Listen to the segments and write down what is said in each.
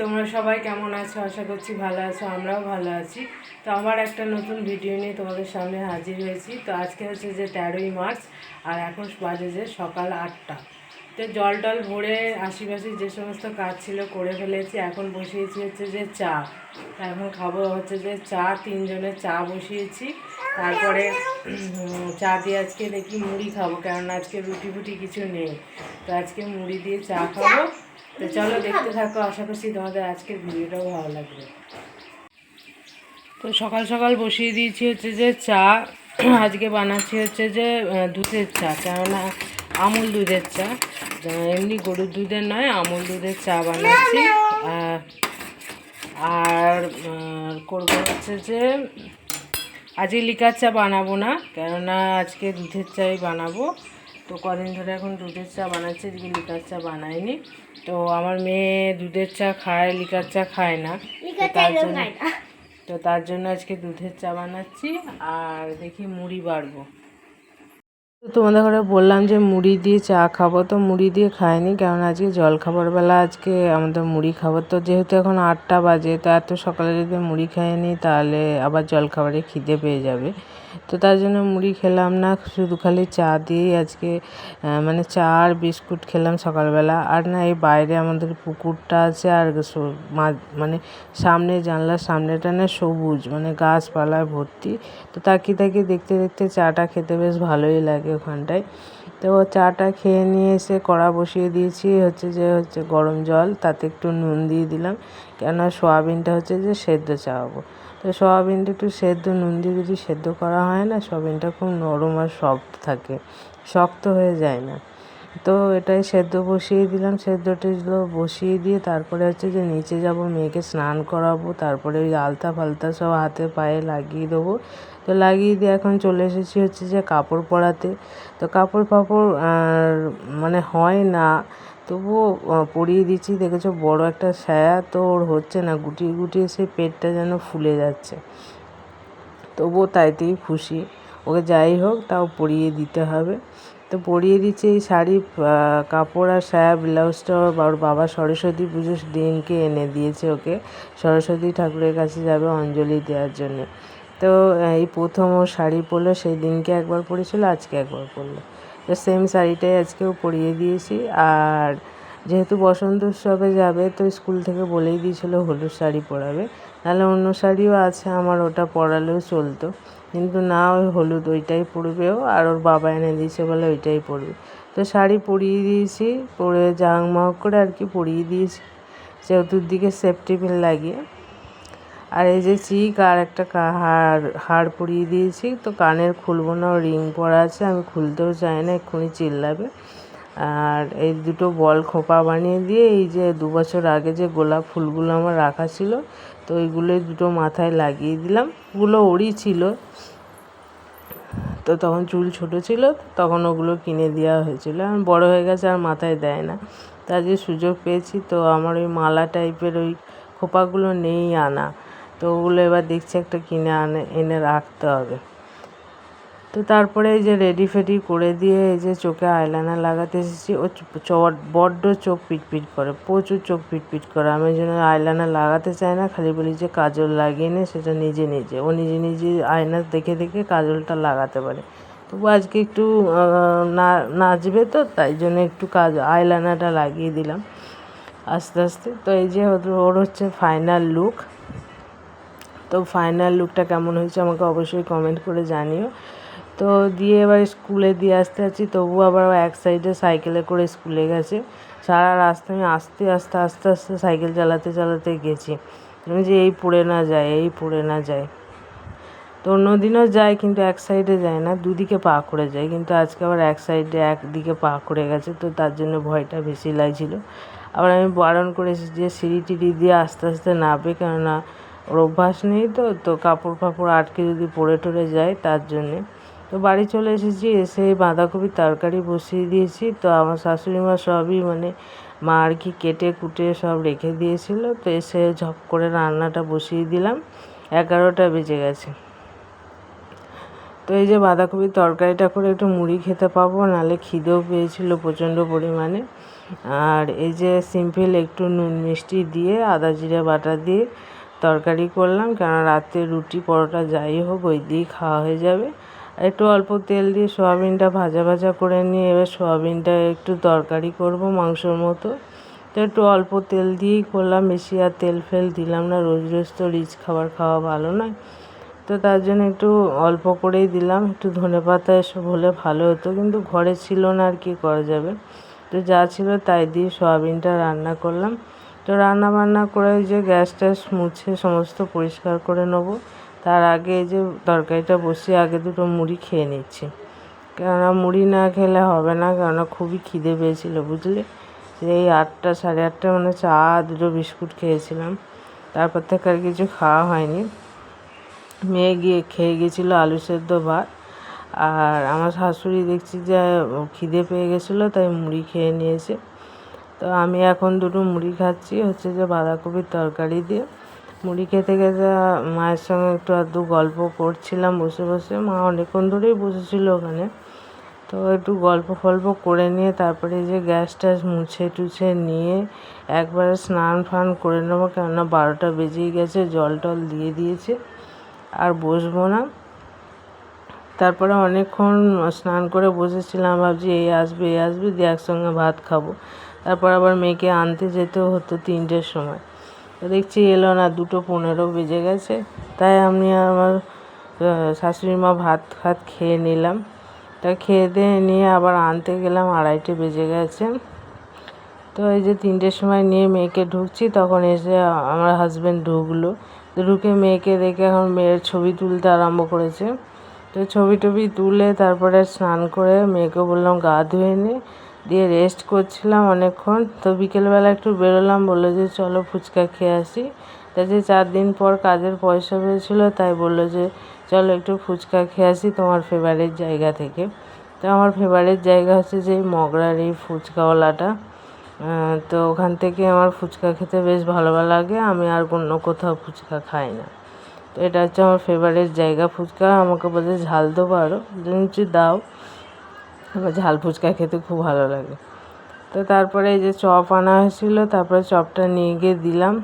তোমরা সবাই কেমন আছো? আশা করছি ভালো আছো, আমরাও ভালো আছি। তো আবার একটা নতুন ভিডিও নিয়ে তোমাদের সামনে হাজির হয়েছি। তো আজকে হচ্ছে যে তেরোই মার্চ, আর এখন বাজে যে সকাল আটটা। তো জল টল ভরে আশিপাশি যে সমস্ত কাজ ছিল করে ফেলেছি। এখন বসিয়েছি হচ্ছে যে চা। এখন খাব হচ্ছে যে চা তিনজনের চা বসিয়েছি। তারপরে চা দিয়ে আজকে দেখি মুড়ি খাব, কেননা আজকে রুটি ফুটি কিছু নেই। তো আজকে মুড়ি দিয়ে চা খাব। তো চলো দেখতে থাকো, আশা করছি তোমাদের আজকের ভিডিওটাও ভালো লাগবে। তো সকাল সকাল বসিয়ে দিয়েছি হচ্ছে যে চা, আজকে বানাচ্ছি হচ্ছে যে দুধের চা, কেননা আমুল দুধের চা। এমনি গরুর দুধের নয়, আমুল দুধের চা বানাচ্ছি। আর করব হচ্ছে যে, আজকে লিকার চা বানাবো না, কেননা আজকে দুধের চাই বানাবো। তো কদিন ধরে এখন দুধের চা বানাচ্ছি আজকে লিকার চা বানায়নি তো আমার মেয়ে দুধের চা খায় লিকার চা খায় না। তো তার জন্য তো তার জন্য আজকে দুধের চা বানাচ্ছি আর দেখি মুড়ি বাড়বো। তো তোমাদের ঘরে বললাম যে মুড়ি দিয়ে চা খাব তো মুড়ি দিয়ে খাইনি কারণ আজকে জল খাবার বেলা আজকে আমাদের মুড়ি খাব তো যেহেতু এখন আটটা বাজে তো এত সকালে যদি মুড়ি খাই নিই তাহলে আবার জল খাবারে খিদে পেয়ে যাবে। তো তার জন্য মুড়ি খেলাম না, শুধু খালি চা দিয়েই আজকে মানে চা আর বিস্কুট খেলাম সকালবেলা। আর না, এই বাইরে আমাদের পুকুরটা আছে আর মানে সামনে জানলার সামনেটা না সবুজ মানে গাছপালায় ভর্তি। তো তাকিয়ে তাকিয়ে দেখতে দেখতে চাটা খেতে বেশ ভালোই লাগে ওখানটায়। তো চাটা খেয়ে নিয়ে এসে কড়া বসিয়ে দিয়েছি, হচ্ছে যে, হচ্ছে গরম জল, তাতে একটু নুন দিয়ে দিলাম। কেননা সোয়াবিনটা হচ্ছে যে, সেদ্ধ চাওয়াবো তো সোয়াবিনটা একটু সেদ্ধ, নুন দিয়ে যদি সেদ্ধ করা হয় না, সোয়াবিনটা খুব নরম আর সফট থাকে, শক্ত হয়ে যায় না। তো এটাই সেদ্ধ বসিয়ে দিলাম, সেদ্ধ বসিয়ে দিয়ে তারপরে হচ্ছে যে নিচে যাব, মেয়েকে স্নান করাবো, তারপরে ওই আলতা ফালতা সব হাতে পায়ে লাগিয়ে দেবো। তো লাগিয়ে দিয়ে এখন চলে এসেছি হচ্ছে যে কাপড় পরাতে। তো কাপড় ফাপড় মানে হয় না তবুও পরিয়ে দিচ্ছি, দেখেছ, বড় একটা সায়া তো ওর হচ্ছে না, গুটিয়ে গুটিয়ে সেই পেটটা যেন ফুলে যাচ্ছে। তবুও তাইতেই খুশি। ওকে যাই হোক, তাও পরিয়ে দিতে হবে। তো পরিয়ে দিচ্ছে এই শাড়ি কাপড় আর সায়া ব্লাউজটা ওর বাবা সরস্বতী পুজোর দিনকে এনে দিয়েছে ওকে। সরস্বতী ঠাকুরের কাছে যাবে অঞ্জলি দেওয়ার জন্য। তো এই প্রথম ও শাড়ি পরলো, সেই দিনকে একবার পরেছিল, আজকে একবার পরলো। তো সেম শাড়িটাই আজকেও পরিয়ে দিয়েছি। আর যেহেতু বসন্ত উৎসবে যাবে, তো স্কুল থেকে বলেই দিয়েছিল হলুদ শাড়ি পরাবে। নাহলে অন্য শাড়িও আছে, আমার ওটা পরালেও চলতো। কিন্তু না, ওই হলুদ ওইটাই পরবেও, আর ওর বাবা এনে দিয়েছে বলে ওইটাই পরবে। তো শাড়ি পরিয়ে দিয়েছি, পরে জাঁকমাক করে আর কি পরিয়ে দিয়েছি। চতুর্দিকে সেফটি পিন লাগিয়ে। আর এই যে চিক আর একটা হাড় হার পরিয়ে দিয়েছি। তো কানের খুলবো না রিং পরা আছে, আমি খুলতেও চাই না, এক্ষুনি চিল্লাবে। আর এই দুটো বল খোপা বানিয়ে দিয়ে এই যে দু বছর আগে যে গোলাপ ফুলগুলো আমার রাখা ছিল, তো ওইগুলোই দুটো মাথায় লাগিয়ে দিলাম। ওগুলো ওরই ছিল। তো তখন চুল ছোট ছিল, তখন ওগুলো কিনে দেওয়া হয়েছিল। এখন বড় হয়ে গেছে, আর মাথায় দেয় না। তা যে সুযোগ পেয়েছি, তো আমার ওই মালা টাইপের ওই খোপাগুলো নেই আনা। তো ওগুলো এবার দেখছি একটা কিনে আনে, এনে রাখতে হবে। তো তারপরে এই যে রেডি ফেডি করে দিয়ে এই যে চোখে আইলাইনার লাগাতে এসেছি। ও বড্ড চোখ পিটপিট করে, প্রচুর চোখ পিটপিট করে। আমি জন্য আইলাইনার লাগাতে চাই না, খালি বলি যে কাজল লাগিয়ে নে, সেটা নিজে নিজে। ও নিজে নিজে আয়না দেখে দেখে কাজলটা লাগাতে পারে। তবু আজকে একটু না, নাচবে তো, তাই জন্য একটু কাজ আইলাইনারটা লাগিয়ে দিলাম। আস্তে আস্তে। তো এই যে ওর হচ্ছে ফাইনাল লুক তো ফাইনাল লুকটা কেমন হয়েছে আমাকে অবশ্যই কমেন্ট করে জানিও। তো দিয়ে এবার স্কুলে দিয়ে আসতে আছি তবু আবার এক সাইডে সাইকেলে করে স্কুলে গেছে। সারা রাস্তা আমি আস্তে আস্তে আস্তে আস্তে সাইকেল চালাতে চালাতে গেছি। আমি যে এই পড়ে না যায়, এই পড়ে না যায়। তো অন্যদিনও যায় কিন্তু এক সাইডে যায় না, দুদিকে পা করে যায়। কিন্তু আজকে আবার এক সাইডে একদিকে পা করে গেছে, তো তার জন্য ভয়টা বেশি লাগছিল। আবার আমি বারণ করেছি যে সিঁড়ি টিড়ি দিয়ে আস্তে আস্তে নামবে কেননা ওর অভ্যাস নেই তো তো কাপড় ফাপড় আটকে যদি পড়ে টরে যায় তার জন্যে। তো বাড়ি চলে এসেছি, এসে বাঁধাকপির তরকারি বসিয়ে দিয়েছি। তো আমার শাশুড়ি মা সবই মানে মা আর কি কেটে কুটে সব রেখে দিয়েছিল। তো এসে ঝপ করে রান্নাটা বসিয়ে দিলাম। এগারোটা বেজে গেছে। তো এই যে বাঁধাকপির তরকারিটা করে একটু মুড়ি খেতে পাবো, নাহলে খিদেও পেয়েছিল প্রচণ্ড পরিমাণে। আর এই যে সিম্পল একটু নুন মিষ্টি দিয়ে, আদা জিরে বাটা দিয়ে তরকারি করলাম কেন রাতে রুটি, পরোটা যাই হোক, ওই দিয়েই খাওয়া হয়ে যাবে। একটু অল্প তেল দিয়ে সোয়াবিনটা ভাজা ভাজা করে নিয়ে এবার সোয়াবিনটা একটু তরকারি করব মাংসর মতো। তো একটু অল্প তেল দিয়েই করলাম, বেশি আর তেল ফেল দিলাম না, রোজ রোজ তো রিচ খাবার খাওয়া ভালো নয়। তো তার জন্য একটু অল্প করেই দিলাম, একটু ধনে পাতা এসব হলে ভালো হতো, কিন্তু ঘরে ছিল না আর কি করা যাবে। তো যা ছিল তাই দিয়ে সোয়াবিনটা রান্না করলাম। তো রান্না বান্না করে যে গ্যাস ট্যাস মুছে সমস্ত পরিষ্কার করে নেব। তার আগে এই যে তরকারিটা বসিয়ে আগে দুটো মুড়ি খেয়ে নিচ্ছি। কেননা মুড়ি না খেলে হবে না, কেননা খুবই খিদে পেয়েছিল, বুঝলে? সেই আটটা সাড়ে আটটা মানে চা দুটো বিস্কুট খেয়েছিলাম। তারপর থেকে আর কিছু খাওয়া হয়নি। মেয়ে গিয়ে খেয়ে গেছিল আলু সেদ্ধ ভাত। আর আমার শাশুড়ি দেখছি যে খিদে পেয়ে গেছিল, তাই মুড়ি খেয়ে নিয়েছে। তো আমি এখন দুটো মুড়ি খাচ্ছি, হচ্ছে যে বাঁধাকপির তরকারি দিয়ে। মুড়ি খেতে খেতে মায়ের সঙ্গে একটু আধটু গল্প করছিলাম, বসে বসে। মা অনেকক্ষণ ধরেই বসেছিল ওখানে। তো একটু গল্প ফল্প করে নিয়ে তারপরে যে গ্যাস ট্যাস মুছে টুছে নিয়ে একবারে স্নান ফান করে নেব, কেননা বারোটা বেজেই গেছে, জল টল দিয়ে দিয়েছে, আর বসবো না। তারপরে অনেকক্ষণ স্নান করে বসেছিলাম, ভাবছি এই আসবে এই আসবে, দিয়ে একসঙ্গে ভাত খাব। তারপর আবার মেয়েকে আনতে যেতেও হতো তিনটের সময়। তো দেখছি এলো না, দুটো পনেরো বেজে গেছে। তাই আমি আমার শাশুড়ি মা ভাত ফাত খেয়ে নিলাম। তা খেয়ে দিয়ে নিয়ে আবার আনতে গেলাম, আড়াইটে বেজে গেছে। তো এই যে তিনটের সময় নিয়ে মেয়েকে ঢুকছি, তখন এসে আমার হাজব্যান্ড ঢুকলো। ঢুকে মেয়েকে দেখে এখন মেয়ের ছবি তুলতে আরম্ভ করেছে। তো ছবি টবি তুলে তারপরে স্নান করে মেয়েকে বললাম, গা ধুয়ে নে। দিয়ে রেস্ট করছিলাম অনেকক্ষণ। তো বিকেলবেলা একটু বেরোলাম, বলল যে চলো ফুচকা খেয়ে আসি। তা যে চার দিন পর কাজের পয়সা পেয়েছিলো তাই বলল যে চলো একটু ফুচকা খেয়ে আসি তোমার ফেভারিট জায়গা থেকে। তো আমার ফেভারিট জায়গা হচ্ছে যে মগরার এই ফুচকাওয়ালাটা। তো ওখান থেকে আমার ফুচকা খেতে বেশ ভালো লাগে, আমি আর অন্য কোথাও ফুচকা খাই না। তো এটা হচ্ছে আমার ফেভারিট জায়গা ফুচকা। আমাকে বলছে ঝাল আরও বলছি দাও। আমার ঝাল ফুচকা খেতে খুব ভালো লাগে। তো তারপরে এই যে চপ আনা হয়েছিল, তারপরে চপটা নিয়ে গিয়ে দিলাম।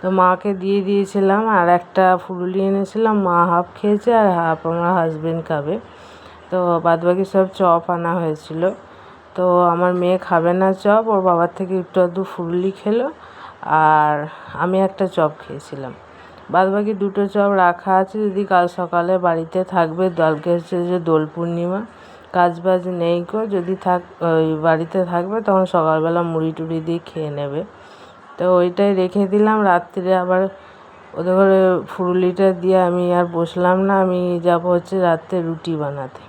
তো মাকে দিয়ে দিয়েছিলাম আর একটা ফুলুলি এনেছিলাম, মা হাফ খেয়েছে আর হাফ আমার হাজবেন্ড খাবে। তো বাদবাকি সব চপ আনা হয়েছিল। তো আমার মেয়ে খাবে না চপ, ওর বাবার থেকে একটু আধটু ফুললি খেলো আর আমি একটা চপ খেয়েছিলাম। বাদবাকি দুটো চপ রাখা আছে, যদি কাল সকালে বাড়িতে থাকবে দলকে হচ্ছে যে দোল পূর্ণিমা। কাজ বাজ নেই কো যদি থাক, ওই বাড়িতে থাকবে, তখন সকালবেলা মুড়ি টুড়ি দিয়ে খেয়ে নেবে। তো ওইটাই রেখে দিলাম। রাত্রে আবার ওদের ঘরে ফুরুলিটা দিয়ে আমি আর বসলাম না। আমি যাব হচ্ছে রাত্রে রুটি বানাতে।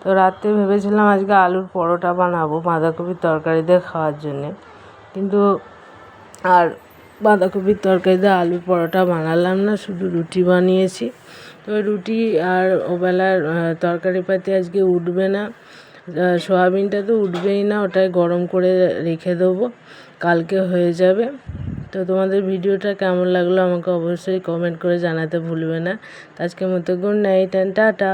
তো রাত্রে ভেবেছিলাম আজকে আলুর পরোটা বানাবো বাঁধাকপির তরকারি দিয়ে খাওয়ার জন্যে। কিন্তু আর বাঁধাকপির তরকারি দিয়ে আলুর পরোটা বানালাম না, শুধু রুটি বানিয়েছি। রুটি আর ওবেলার তরকারি পাতি আজকে উঠবে না। সোয়াবিনটা তো উঠবেই না, ওটাই গরম করে রেখে দেবো। কালকে হয়ে যাবে। তো তোমাদের ভিডিওটা কেমন লাগল আমাকে অবশ্যই কমেন্ট করে জানাতে ভুলবে না। আজকের মতো গুড নাইট অ্যান্ড টাটা